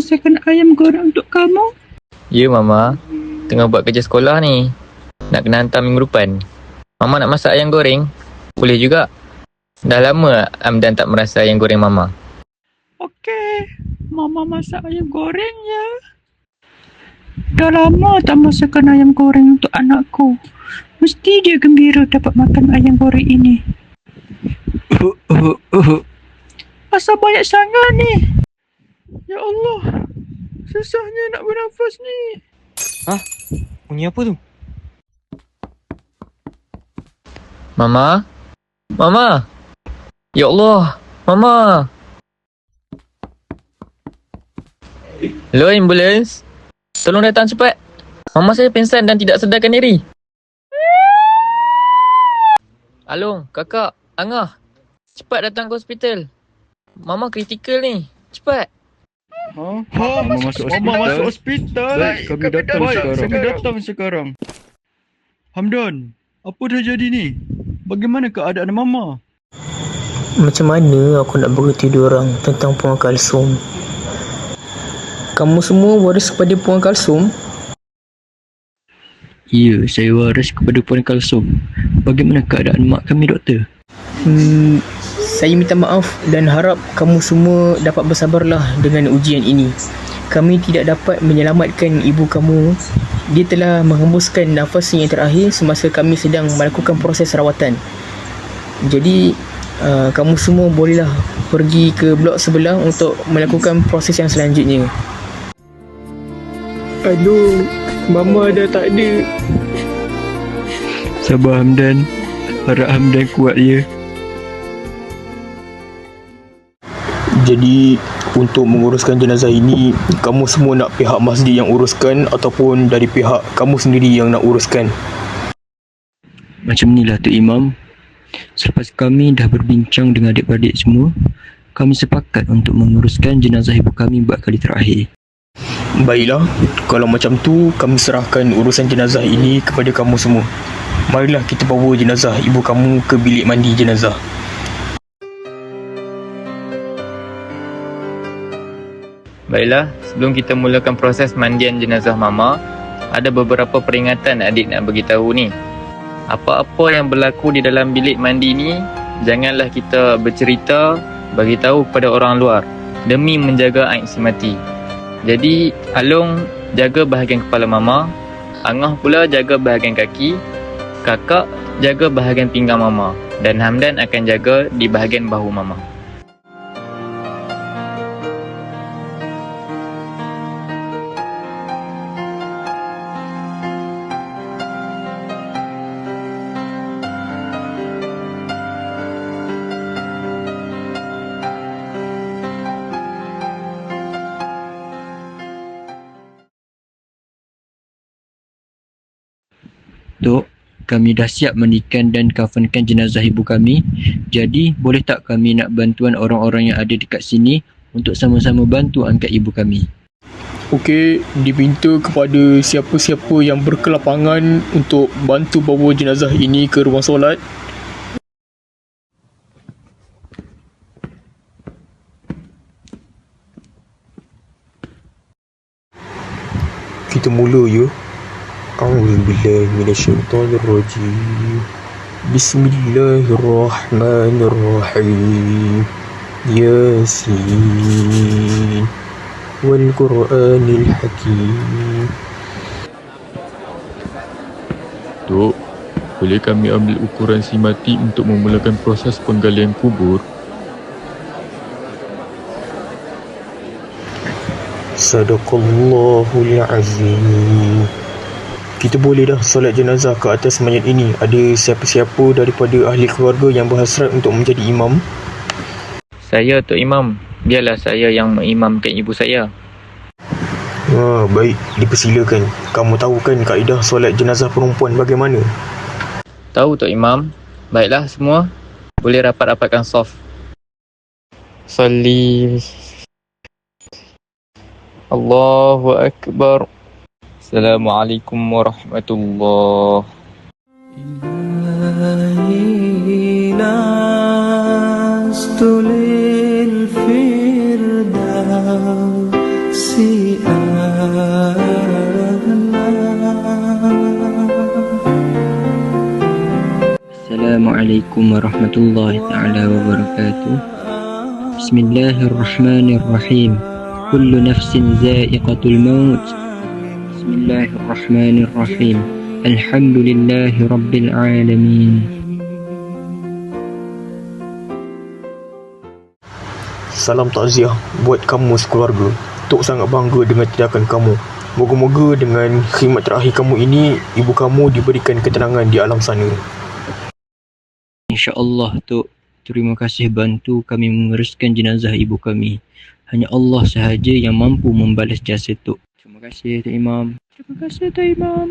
Mama masakkan ayam goreng untuk kamu? Ya, Mama. Tengah buat kerja sekolah ni. Nak kena hantar minggu depan. Mama nak masak ayam goreng? Boleh juga. Dah lama Amdan tak merasa ayam goreng Mama. Okey, Mama masak ayam goreng ya. Dah lama tak masakkan ayam goreng untuk anakku. Mesti dia gembira dapat makan ayam goreng ini. Asal banyak sangat ni? Ya Allah, susahnya nak bernafas ni. Bunyi apa tu? Mama? Mama? Ya Allah, Mama. Hello, ambulans. Tolong datang cepat. Mama saya pingsan dan tidak sedarkan diri. Along, kakak, Angah. Cepat datang ke hospital. Mama kritikal ni. Cepat. Ha? Mama masuk hospital. Mama masuk hospital. Baik, kami datang Baik, sekarang. Kami datang sekarang. Hamdan, apa dah jadi ni? Bagaimana keadaan Mama? Macam mana aku nak berhenti diorang tentang Puan Kalsum? Kamu semua waris kepada Puan Kalsum? Ya, saya waris kepada Puan Kalsum. Bagaimana keadaan mak kami, doktor? Hmm, saya minta maaf dan harap kamu semua dapat bersabarlah dengan ujian ini. Kami tidak dapat menyelamatkan ibu kamu. Dia telah menghembuskan nafasnya yang terakhir semasa kami sedang melakukan proses rawatan. Jadi, uh, kamu semua bolehlah pergi ke blok sebelah untuk melakukan proses yang selanjutnya. Aduh, Mama dah tak ada. Sabar Hamdan. Harap Hamdan kuat ya. Jadi untuk menguruskan jenazah ini kamu semua nak pihak masjid yang uruskan ataupun dari pihak kamu sendiri yang nak uruskan. Macam inilah Tok Imam. Selepas kami dah berbincang dengan adik-beradik semua, kami sepakat untuk menguruskan jenazah ibu kami buat kali terakhir. Baiklah, kalau macam tu kami serahkan urusan jenazah ini kepada kamu semua. Marilah kita bawa jenazah ibu kamu ke bilik mandi jenazah. Baiklah, sebelum kita mulakan proses mandian jenazah Mama, ada beberapa peringatan adik nak beritahu ni. Apa-apa yang berlaku di dalam bilik mandi ni, janganlah kita bercerita, bagi tahu kepada orang luar demi menjaga aib si mati. Jadi, Along jaga bahagian kepala Mama, Angah pula jaga bahagian kaki, Kakak jaga bahagian pinggang Mama dan Hamdan akan jaga di bahagian bahu Mama. Tok, kami dah siap mandikan dan kafankan jenazah ibu kami. Jadi, boleh tak kami nak bantuan orang-orang yang ada dekat sini untuk sama-sama bantu angkat ibu kami? Okey, diminta kepada siapa-siapa yang berkelapangan untuk bantu bawa jenazah ini ke ruang solat. Kita mula ya. A'udzubillahi minasyaitonirrajim. Bismillahirrahmanirrahim. Yasin. Wal Qur'anil Hakim. Dok, boleh kami ambil ukuran si mati untuk memulakan proses penggalian kubur? Sadaqallahul Azim. Kita boleh dah solat jenazah ke atas mayat ini. Ada siapa-siapa daripada ahli keluarga yang berhasrat untuk menjadi imam? Saya Tok Imam, biarlah saya yang mengimamkan ibu saya. Ha, baik, dipersilakan. Kamu tahu kan kaedah solat jenazah perempuan bagaimana? Tahu Tok Imam? Baiklah semua, boleh rapat-rapatkan soft. Salli. Allahu Akbar. السلام عليكم ورحمة الله. لست السلام عليكم ورحمة الله تعالى وبركاته. بسم الله الرحمن الرحيم. كل نفس ذائقة الموت. Bismillahirrahmanirrahim. Alhamdulillahi rabbil alamin. Salam takziah buat kamu sekeluarga. Tok sangat bangga dengan tindakan kamu. Moga-moga dengan khidmat terakhir kamu ini, ibu kamu diberikan ketenangan di alam sana. InsyaAllah Tok. Terima kasih bantu kami menguruskan jenazah ibu kami. Hanya Allah sahaja yang mampu membalas jasa Tok. Terima kasih Tok Imam. Terima kasih Tok Imam.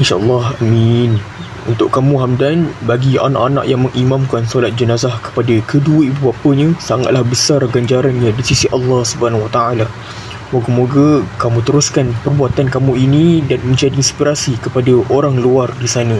InsyaAllah, amin. Untuk kamu Hamdan, bagi anak-anak yang mengimamkan solat jenazah kepada kedua ibu bapanya, sangatlah besar ganjarannya di sisi Allah Subhanahu Wa Taala. Moga-moga kamu teruskan perbuatan kamu ini dan menjadi inspirasi kepada orang luar di sana.